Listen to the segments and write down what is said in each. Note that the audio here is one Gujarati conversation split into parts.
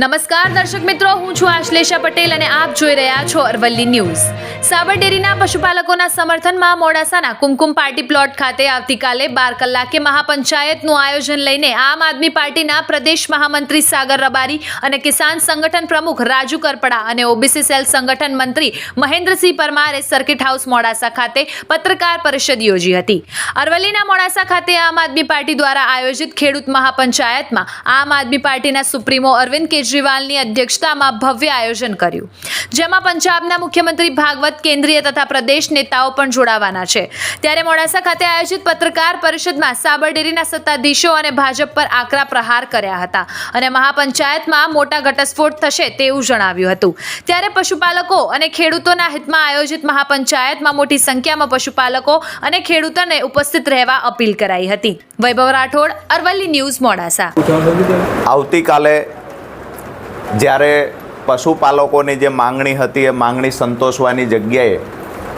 નમસ્કાર દર્શક મિત્રો, હું છું આશ્લેષા પટેલ અને આપ જોઈ રહ્યા છો અરવલ્લી ન્યૂઝ. સાબર ડેરીના પશુપાલકોના સમર્થનમાં મોડાસાના કુમકુમ પાર્ટી પ્લોટ ખાતે આવતીકાલે બાર કલાકે મહાપંચાયતનું આયોજન લઈને આમ આદમી પાર્ટીના પ્રદેશ મહામંત્રી સાગર રબારી અને કિસાન સંગઠન પ્રમુખ રાજુ કરપડા અને ઓબીસી સેલ સંગઠન મંત્રી મહેન્દ્રસિંહ પરમારે સર્કિટ હાઉસ મોડાસા ખાતે પત્રકાર પરિષદ યોજી હતી. અરવલ્લીના મોડાસા ખાતે આમ આદમી પાર્ટી દ્વારા આયોજિત ખેડૂત મહાપંચાયતમાં આમ આદમી પાર્ટીના સુપ્રીમો અરવિંદ કેજરીવાલની અધ્યક્ષતામાં ભવ્ય આયોજન કર્યું. જેમાં પંજાબના મુખ્યમંત્રી ભાગવત કેન્દ્રીય તથા પ્રદેશ નેતાઓ પણ જોડાવાના છે. ત્યારે મોડાસા ખાતે આયોજિત પત્રકાર પરિષદમાં સાબરડેરીના સત્તાધીશો અને ભાજપ પર આકરા પ્રહાર કર્યા હતા અને મહાપંચાયતમાં મોટા ઘટસ્ફોટ થશે તેવું જણાવ્યું હતું. ત્યારે પશુપાલકો અને ખેડૂતોના હિતમાં આયોજિત મહાપંચાયતમાં મોટી સંખ્યામાં પશુપાલકો અને ખેડૂતોને ઉપસ્થિત રહેવા અપીલ કરાઈ હતી. વૈભવ રાઠોડ, અરવલ્લી ન્યૂઝ મોડાસા. આવતીકાલે જ્યારે પશુપાલકોની જે માંગણી હતી, એ માંગણી સંતોષવાની જગ્યાએ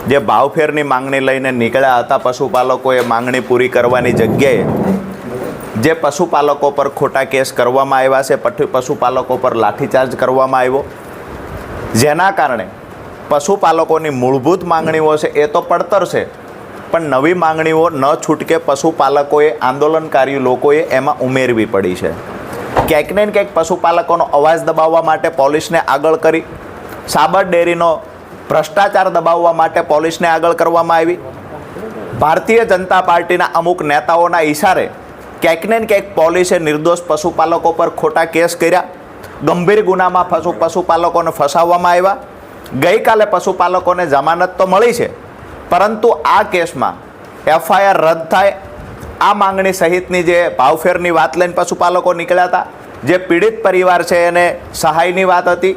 જે ભાવફેરની માંગણી લઈને નીકળ્યા હતા પશુપાલકો, એ માંગણી પૂરી કરવાની જગ્યાએ જે પશુપાલકો પર ખોટા કેસ કરવામાં આવ્યા છે પશુ- પશુપાલકો પર લાઠીચાર્જ કરવામાં આવ્યો. જેના કારણે પશુપાલકોની મૂળભૂત માંગણીઓ છે, એ તો પડતર છે, પણ નવી માંગણીઓ ન છૂટકે પશુપાલકોએ, આંદોલનકારી લોકોએ એમાં ઉમેરવી પડી છે. ક્યાંક ને ક્યાંક પશુપાલકોનો અવાજ દબાવવા માટે પોલીસને આગળ કરી. સાબર ડેરીનો ભ્રષ્ટાચાર દબાવવા માટે પોલીસને આગળ કરવામાં આવી. ભારતીય જનતા પાર્ટીના અમુક નેતાઓના ઈશારે ક્યાંક ને ક્યાંક પોલીસે નિર્દોષ પશુપાલકો પર ખોટા કેસ કર્યા. ગંભીર ગુનામાં પશુ પશુપાલકોને ફસાવવામાં આવ્યા. ગઈકાલે પશુપાલકોને જમાનત તો મળી છે, પરંતુ આ કેસમાં એફઆઈઆર રદ થાય આ માંગણી સહિતની જે ભાવફેરની વાત લઈને પશુપાલકો નીકળ્યા હતા, જે પીડિત પરિવાર છે એને સહાયની વાત હતી.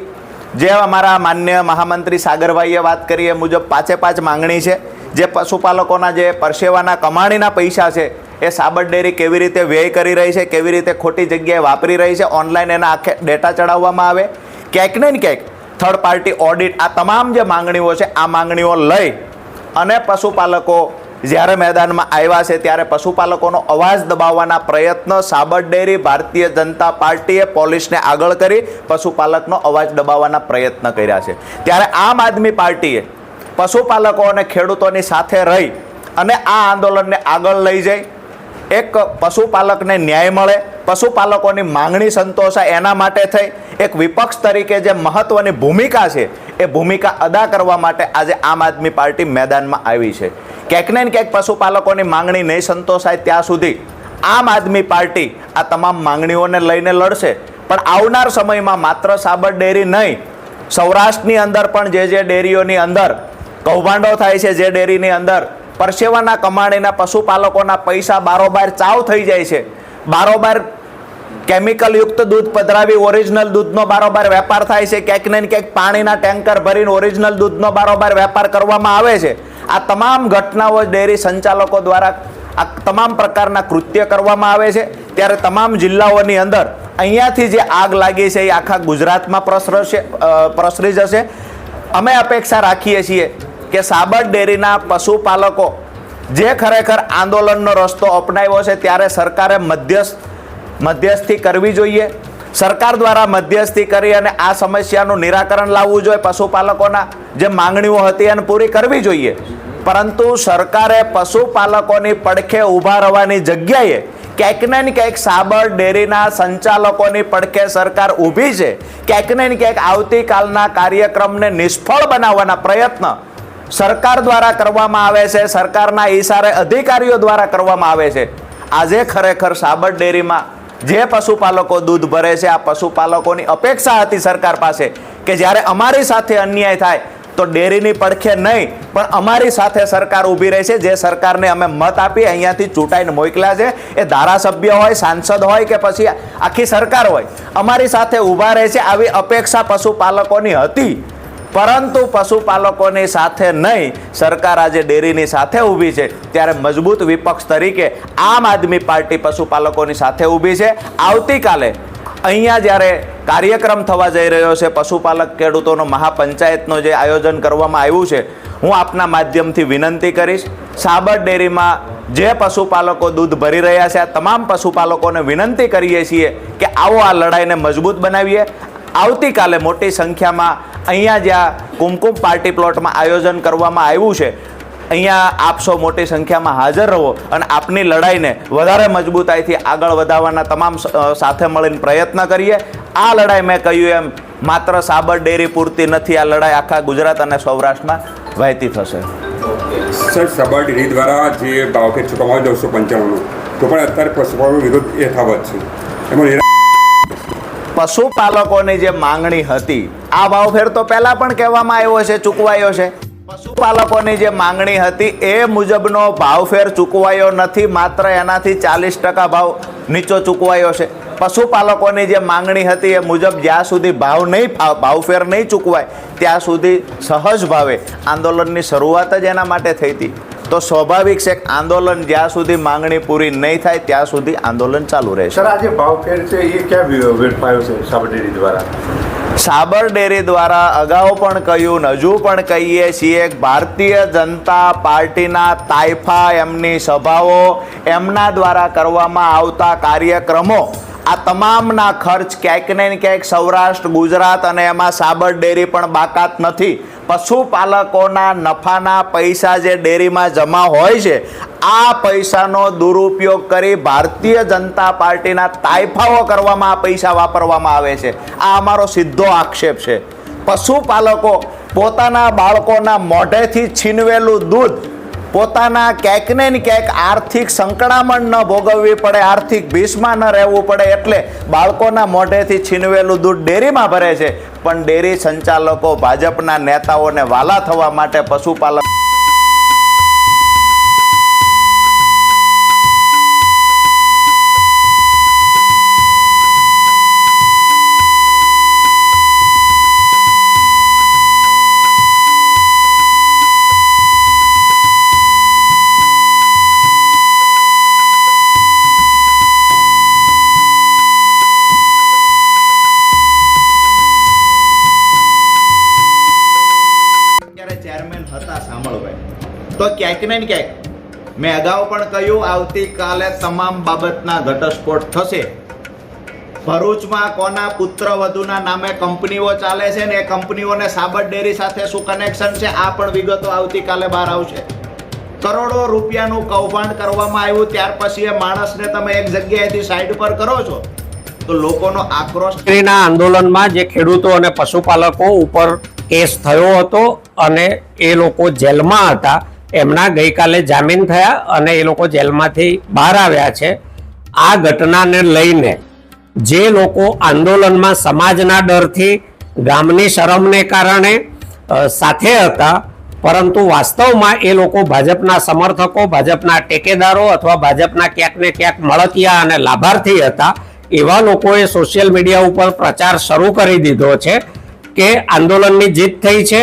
જે અમારા માન્ય મહામંત્રી સાગરભાઈએ વાત કરી એ મુજબ પાંચે પાંચ માંગણી છે. જે પશુપાલકોના જે પરસેવાના કમાણીના પૈસા છે, એ સાબર ડેરી કેવી રીતે વ્યય કરી રહી છે, કેવી રીતે ખોટી જગ્યાએ વાપરી રહી છે, ઓનલાઈન એના આખે ડેટા ચડાવવામાં આવે. ક્યાંક ને ક્યાંક થર્ડ પાર્ટી ઓડિટ આ તમામ જે માંગણીઓ છે, આ માંગણીઓ લઈ અને પશુપાલકો જ્યારે મેદાનમાં આવ્યા છે ત્યારે પશુપાલકોનો અવાજ દબાવવાના પ્રયત્ન સાબર ડેરી ભારતીય જનતા પાર્ટીએ પોલીસને આગળ કરી પશુપાલકનો અવાજ દબાવવાના પ્રયત્ન કર્યા છે. ત્યારે આમ આદમી પાર્ટીએ પશુપાલકો અને ખેડૂતોની સાથે રહી અને આ આંદોલનને આગળ લઈ જઈ. એક પશુપાલકને ન્યાય મળે, પશુપાલકોની માંગણી સંતોષાય, એના માટે થઈ. એક વિપક્ષ તરીકે જે મહત્વની ભૂમિકા છે એ ભૂમિકા અદા કરવા માટે આજે આમ આદમી પાર્ટી મેદાનમાં આવી છે. ક્યાંક ને ક્યાંક પશુપાલકોની માંગણી નહીં સંતોષાય ત્યાં સુધી આમ આદમી પાર્ટી આ તમામ માંગણીઓને લઈને લડશે. પણ આવનાર સમયમાં માત્ર સાબર ડેરી નહીં, સૌરાષ્ટ્રની અંદર પણ જે જે ડેરીઓની અંદર કૌભાંડો થાય છે જે ડેરીની અંદર, પરસેવાના કમાણીના પશુપાલકોના પૈસા બારોબાર ચાવ થઈ જાય છે. બારોબાર કેમિકલ યુક્ત દૂધ પધરાવી ઓરિજિનલ દૂધનો બારોબાર વેપાર થાય છે. ક્યાંક ને ક્યાંક પાણીના ટેન્કર ભરીને ઓરિજિનલ દૂધનો બારોબાર વેપાર કરવામાં આવે છે. આ તમામ ઘટનાઓ ડેરી સંચાલકો દ્વારા આ તમામ પ્રકારના કૃત્ય કરવામાં આવે છે. ત્યારે તમામ જિલ્લાઓની અંદર અહીંયાથી જે આગ લાગી છે એ આખા ગુજરાતમાં પ્રસરશે પ્રસરી જશે. અમે અપેક્ષા રાખીએ છીએ કે સાબર ડેરીના પશુપાલકો જે ખરેખર આંદોલનનો રસ્તો અપનાવ્યો છે, ત્યારે સરકારે મધ્યસ્થ મધ્યસ્થી કરવી જોઈએ. સરકાર દ્વારા મધ્યસ્થી કરી અને આ સમસ્યાનું નિરાકરણ લાવવું જોઈએ પશુપાલકોના. જે માંગણીઓ હતી એને પૂરી કરવી જોઈએ. પરંતુ સરકારે પશુપાલકોની પડખે ઊભા રહેવાની જગ્યાએ ક્યાંક ને ક્યાંક સાબર ડેરીના સંચાલકોની પડખે સરકાર ઊભી છે. ક્યાંક ને ક્યાંક આવતીકાલના કાર્યક્રમને નિષ્ફળ બનાવવાના પ્રયત્ન સરકાર દ્વારા કરવામાં આવે છે. સરકારના ઈશારે અધિકારીઓ દ્વારા કરવામાં આવે છે. આજે ખરેખર સાબર ડેરીમાં જે પશુપાલકો દૂધ ભરે છે, આ પશુપાલકોની અપેક્ષા હતી સરકાર પાસે કે જ્યારે અમારી સાથે અન્યાય થાય તો ડેરીની પડખે નહીં, પણ અમારી સાથે સરકાર ઊભી રહે છે. જે સરકારને અમે મત આપી અહીંયાથી ચૂંટાઈને મોકલ્યા છે. એ ધારાસભ્ય હોય, સાંસદ હોય કે પછી આખી સરકાર હોય, અમારી સાથે ઊભા રહે છે. આવી અપેક્ષા પશુપાલકોની હતી. પરંતુ પશુપાલકોની સાથે નહીં, સરકાર આજે ડેરીની સાથે ઊભી છે. ત્યારે મજબૂત વિપક્ષ તરીકે આમ આદમી પાર્ટી પશુપાલકોની સાથે ઊભી છે. આવતીકાલે અહીંયા જ્યારે કાર્યક્રમ થવા જઈ રહ્યો છે, પશુપાલક ખેડૂતોનો મહાપંચાયતનો જે આયોજન કરવામાં આવ્યું છે, હું આપના માધ્યમથી વિનંતી કરીશ, સાબર ડેરીમાં જે પશુપાલકો દૂધ ભરી રહ્યા છે, આ તમામ પશુપાલકોને વિનંતી કરીએ છીએ કે આવો આ લડાઈને મજબૂત બનાવીએ. આવતીકાલે મોટી સંખ્યામાં અહીંયા જ્યાં કુમકુમ પાર્ટી પ્લોટમાં આયોજન કરવામાં આવ્યું છે. અહીંયા આપ મોટી સંખ્યામાં હાજર રહો અને આપની લડાઈને વધારે મજબૂતાઈથી આગળ વધારવાના તમામ સાથે મળીને પ્રયત્ન કરીએ. આ લડાઈ મેં કહ્યું એમ, માત્ર સાબર ડેરી પૂરતી નથી, આ લડાઈ આખા ગુજરાત અને સૌરાષ્ટ્રમાં વહેતી થશે. સર, સાબર ડેરી દ્વારા જે ભાવફેર ચૂકવવામાં નવસો પંચાણુંનો, તો પણ અત્યારે પશુપાલન વિરોધ યથાવત છે. એમાં પશુપાલકોની જે માંગણી હતી, આ ભાવફેર તો પહેલા પણ કહેવામાં આવ્યો છે, ચૂકવાયો છે. પશુપાલકોની જે માંગણી હતી, એ મુજબનો ભાવફેર ચૂકવાયો નથી, માત્ર એનાથી ચાલીસ ટકા ભાવ નીચો ચૂકવાયો છે. પશુપાલકોની જે માંગણી હતી, એ મુજબ જ્યાં સુધી ભાવ નહીં ભાવફેર નહીં ચૂકવાય, ત્યાં સુધી સહજ ભાવે આંદોલનની શરૂઆત જ એના માટે થઈ હતી. તો સ્વાભાવિક છે આંદોલન જ્યાં સુધી માંગણી પૂરી નહીં થાય ત્યાં સુધી આંદોલન ચાલુ રહેશે. સર આજે ભાવફેર છે એ ક્યાં વેડફાયો છે સાબરડેરી દ્વારા? સાબર ડેરી દ્વારા અગાઉ પણ કહ્યું હજુ પણ કહીએ છીએ ભારતીય જનતા પાર્ટીના તાઇફા એમની સભાઓ એમના દ્વારા કરવામાં આવતા કાર્યક્રમો આ તમામના ખર્ચ ક્યાંક ને ક્યાંક સૌરાષ્ટ્ર, ગુજરાત અને એમાં સાબર ડેરી પણ બાકાત નથી. પશુપાલકોના નફાના પૈસા જે ડેરીમાં જમા હોય છે, આ પૈસાનો દુરુપયોગ કરી ભારતીય જનતા પાર્ટીના તાયફાઓ કરવામાં આ પૈસા વાપરવામાં આવે છે. આ અમારો સીધો આક્ષેપ છે. પશુપાલકો પોતાના બાળકોના મોઢેથી છીનવેલું દૂધ પોતાના ક્યાંક ને ક્યાંક આર્થિક સંકળામણ ન ભોગવવી પડે, આર્થિક ભીષમાં ન રહેવું પડે એટલે બાળકોના મોઢેથી છીનવેલું દૂધ ડેરીમાં ભરે છે. પણ ડેરી સંચાલકો, ભાજપના નેતાઓને વાલા થવા માટે પશુપાલક ક્યાંક ને મેં અગાઉ પણ કહ્યું, આવતીકાલે તમામ બાબતના ઘટસ્ફોટ થશે. ભરૂચમાં કોના પુત્ર વધુના નામે કંપનીઓ ચાલે છે ને એ કંપનીઓને સાબર ડેરી સાથે શું કનેક્શન છે? આ પણ વિગતો આવતીકાલે બહાર આવશે. કરોડો રૂપિયાનું કૌભાંડ કરવામાં આવ્યું, ત્યાર પછી એ માણસને તમે એક જગ્યાએથી સાઈડ પર કરો છો. તો લોકોનો આક્રોશ આંદોલનમાં જે ખેડૂતો અને પશુપાલકો ઉપર કેસ થયો હતો અને એ લોકો જેલમાં હતા એમના ગઈકાલે જામીન થયા અને એ લોકો જેલમાંથી બહાર આવ્યા છે. આ ઘટનાને લઈને જે લોકો આંદોલનમાં સમાજના ડરથી ગામની શરમને કારણે સાથે હતા, પરંતુ વાસ્તવમાં એ લોકો ભાજપના સમર્થકો, ભાજપના ટેકેદારો અથવા ભાજપના ક્યાંક ને ક્યાંક મળતિયા અને લાભાર્થી હતા, એવા લોકોએ સોશિયલ મીડિયા ઉપર પ્રચાર શરૂ કરી દીધો છે કે આંદોલનની જીત થઈ છે.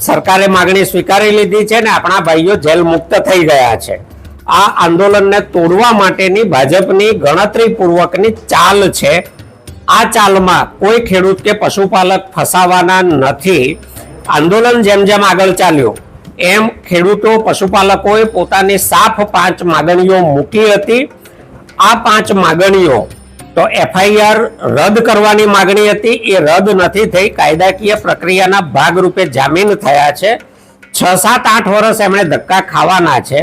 સરકારે માગણી સ્વીકારી લીધી છે ને આપણા ભાઈઓ જેલ મુક્ત થઈ ગયા છે. આ આંદોલનને તોડવા માટેની ભાજપની ગણતરીપૂર્વકની ચાલ છે. આ ચાલમાં કોઈ ખેડૂત કે પશુપાલક ફસાવાના નથી. આંદોલન જેમ જેમ આગળ ચાલ્યું, એમ ખેડૂતો પશુપાલકોએ પોતાની સાફ પાંચ માગણીઓ મૂકી હતી. આ પાંચ માગણીઓ તો એફઆઈઆર રદ કરવાની માગણી હતી. એ રદ નથી થઈ. કાયદાકીય પ્રક્રિયાના ભાગરૂપે જામીન થયા છે. છ સાત આઠ વર્ષ એમણે ધક્કા ખાવાના છે.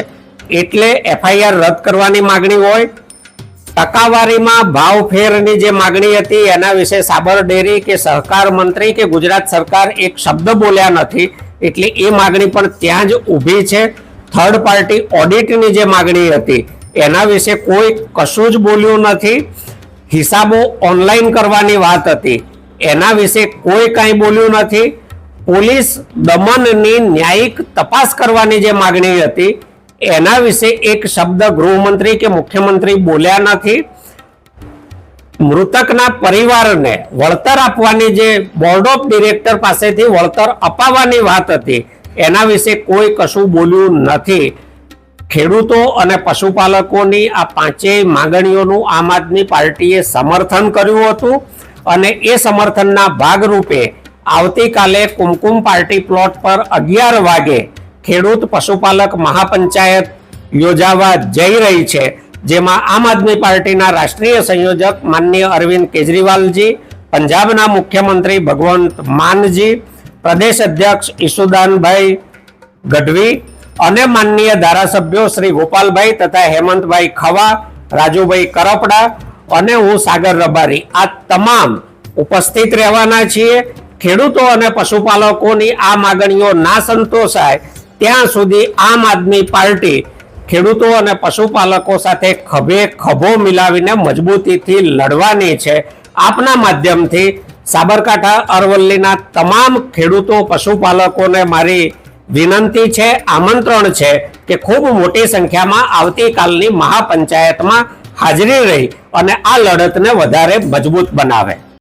એટલે એફઆઈઆર રદ કરવાની માગણી હોય. ટકાવારીમાં ભાવ ફેરની જે માગણી હતી, એના વિશે સાબર ડેરી કે સહકાર મંત્રી કે ગુજરાત સરકાર એક શબ્દ બોલ્યા નથી. એટલે એ માગણી પણ ત્યાં જ ઊભી છે. થર્ડ પાર્ટી ઓડિટની જે માગણી હતી, એના વિશે કોઈ કશું જ બોલ્યું નથી. હિસાબો ઓનલાઈન કરવાની વાત હતી. એના વિશે કોઈ કાંઈ બોલ્યું નથી. પોલીસ દમનની ન્યાયિક તપાસ કરવાની જે માગણી હતી, એના વિશે એક શબ્દ ગૃહમંત્રી કે મુખ્યમંત્રી બોલ્યા નથી. મૃતકના પરિવારને વળતર આપવાની જે બોર્ડ ઓફ ડિરેક્ટર પાસેથી વળતર અપાવવાની વાત હતી. એના વિશે કોઈ કશું બોલ્યું નથી. ખેડૂતો અને પશુપાલકોની આ પાંચેય માંગણીઓનું આમ આદમી પાર્ટીએ સમર્થન કર્યું હતું અને એ સમર્થનના ભાગરૂપે આવતીકાલે કુમકુમ પાર્ટી પ્લોટ પર અગિયાર વાગે ખેડૂત પશુપાલક મહાપંચાયત યોજાવા જઈ રહી છે, જેમાં આમ આદમી પાર્ટીના રાષ્ટ્રીય સંયોજક માનનીય અરવિંદ કેજરીવાલજી, પંજાબના મુખ્યમંત્રી ભગવંત માનજી, પ્રદેશ અધ્યક્ષ ઈસુદાનભાઈ ગઢવી અને માનનીય ધારાસભ્યો શ્રી ગોપાલભાઈ તથા હેમંતભાઈ ખવા, રાજુભાઈ કરપડા અને હું સાગર રબારી. આ તમામ ઉપસ્થિત રહેવાના છીએ. ખેડૂતો અને પશુપાલકોની આ માગણીઓ ના સંતોષાય ત્યાં સુધી આમ આદમી પાર્ટી ખેડૂતો અને પશુપાલકો સાથે ખભે ખભો મિલાવીને મજબૂતીથી લડવાની છે. આપના માધ્યમથી સાબરકાંઠા અરવલ્લીના તમામ ખેડૂતો, પશુપાલકોને મારી વિનંતી છે, આમંત્રણ છે કે ખૂબ મોટી સંખ્યામાં આવતીકાલની મહાપંચાયતમાં હાજરી રહી અને આ લડતને વધારે મજબૂત બનાવે.